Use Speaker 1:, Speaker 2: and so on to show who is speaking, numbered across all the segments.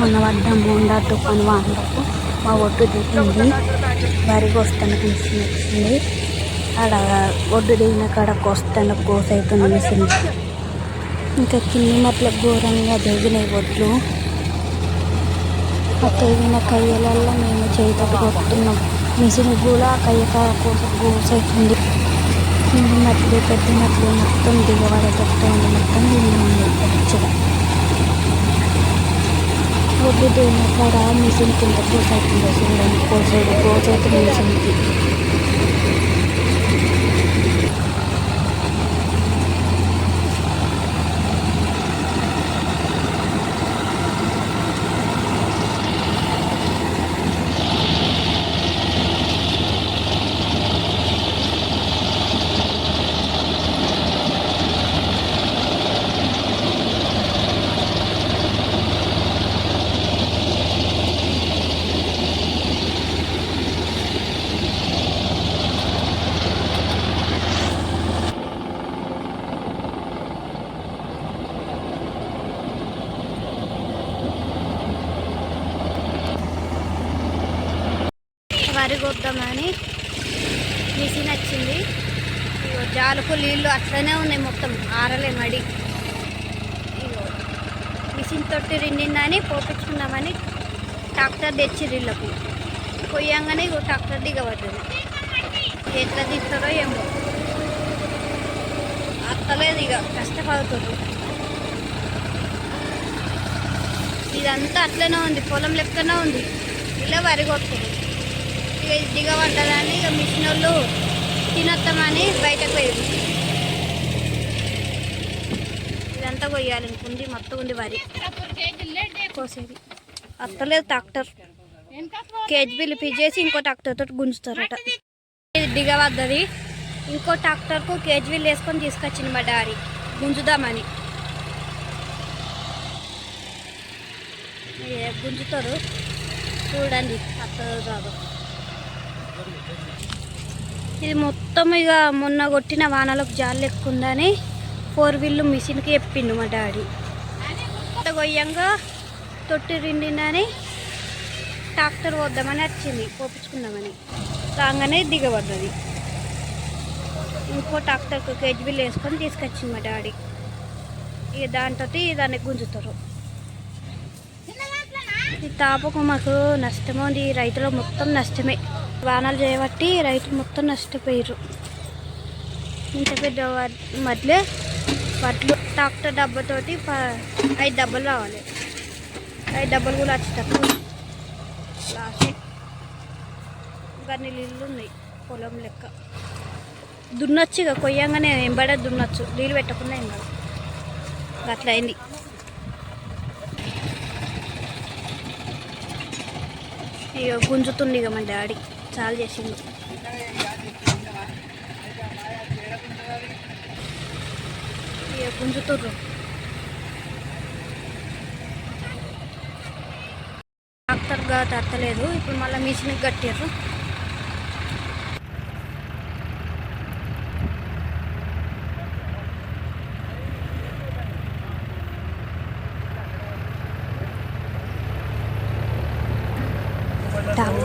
Speaker 1: మొన్న వద్ద మూండా తుఫాన్ వానలకు మా ఒడ్డు దిగింది. వరి కోస్తానికి మిషన్ వచ్చింది. ఆడ ఒడ్డు దిగిన కాడ కోస్తాను కోస అవుతుంది మిషన్ ఇంకా కింది మట్ల ఘోరంగా దిగినాయి ఒడ్లు. ఆ తెగిన కయ్యలల్లో మేము చేతట్టు కొట్టున్నాం. మిషన్ కూడా ఆ కయ్య కాడ కోసైతుంది. అవుతుంది కింది మట్లు పెద్ద మట్లు మొత్తం దిగబడేటట్టు మొత్తం దిగింది మంచిగా ఒడ్డు దిగిన కాడ మిషన్ కింద కోస అవుతుందో చూడండి కోసేడు కోసైతే మిషన్కి వరి కొద్దామని మిషన్ వచ్చింది. ఇగో జాలుకు నీళ్ళు అట్లనే ఉన్నాయి మొత్తం ఆరలే మడి. ఇగో మిషన్ తొట్టి రిండిందని పోపించుకుందామని ట్రాక్టర్ తెచ్చి ఇళ్ళకు. పోయంగానే ఇగో ట్రాక్టర్ దిగబడ్డది. ఎట్లా తీస్తారో ఏమో. అత్తలేదు ఇక కష్టపడుతుంది. ఇదంతా అట్లనే ఉంది పొలం లెక్కనే ఉంది. ఇలా వరి కొడుతుంది ఇక ఇక మిషన్ వాళ్ళు తినొస్తామని బయటకు పోయారు ఇదంతా ఉంది మొత్తం ఉంది వరి. కోసేది. అత్తలేదు ట్రాక్టర్. కేజీ బిల్లు పిచ్చేసి ఇంకో ట్రాక్టర్ తోటి గుంజుతారట. ఇది దిగవద్దది ఇంకో ట్రాక్టర్కు కేజీ బిల్లు వేసుకొని తీసుకొచ్చింది మా డాడీ. గుంజుదామని. గుంజుతారు? చూడండి అత్తదో రాదు. ఇది మొత్తం ఇక మొన్న కొట్టిన వానలకు జాలు ఎక్కుందని ఫోర్ వీల్ మిషన్కి చెప్పిండు మా డాడీ. అంత గొయ్యంగా తొట్టి రిండిందని ట్రాక్టర్ వద్దామని వచ్చింది పోపించుకుందామని. రాగానే దిగబడ్డది. ఇంకో ట్రాక్టర్కి కేజీ బిల్ వేసుకొని తీసుకొచ్చింది మా డాడీ. ఇక దాంతో దాన్ని గుంజుతారు. ఈ తాపకు మాకు నష్టమో ఉంది రైతులు మొత్తం నష్టమే. వానాలు చేయబట్టి రైతులు మొత్తం నష్టపోయారు ఇంత పెద్ద మధ్యలో వడ్లు ట్రాక్టర్ డబ్బాతోటి ప- ఐదు డబ్బలు రావాలి. ఐదు డబ్బలు కూడా వచ్చేటప్పుడు లాస్ట్. కొన్ని నీళ్ళు ఉన్నాయి పొలం లెక్క. దున్నొచ్చు ఇక కొయ్యంగానే ఎంబడే దున్నొచ్చు. నీళ్ళు పెట్టకుండా ఏం కాదు అట్లా అయింది. ఇక గుంజుతుంది ఇక మా డాడీ. చాలా చేసింది ఇక గుంజుతుర్రు. డాక్టర్గా తట్టలేదు ఇప్పుడు మళ్ళీ మిషన్కి కట్టారు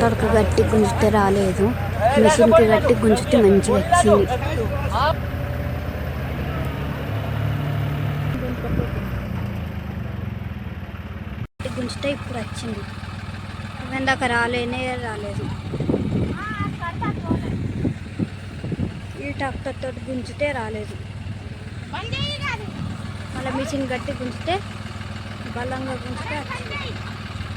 Speaker 1: ట్రాక్టర్కి గట్టి గుంజితే రాలేదు. మిషన్కి గట్టి గుంజితే మంచిగా వచ్చింది. గట్టి గుంజితే ఇప్పుడు వచ్చింది. ఇందాక రాలేనే రాలేదు. ఈ ట్రాక్టర్ తోటి గుంజితే రాలేదు. మళ్ళీ మిషన్ గట్టి గుంజితే బలంగా గుంజితే వచ్చింది.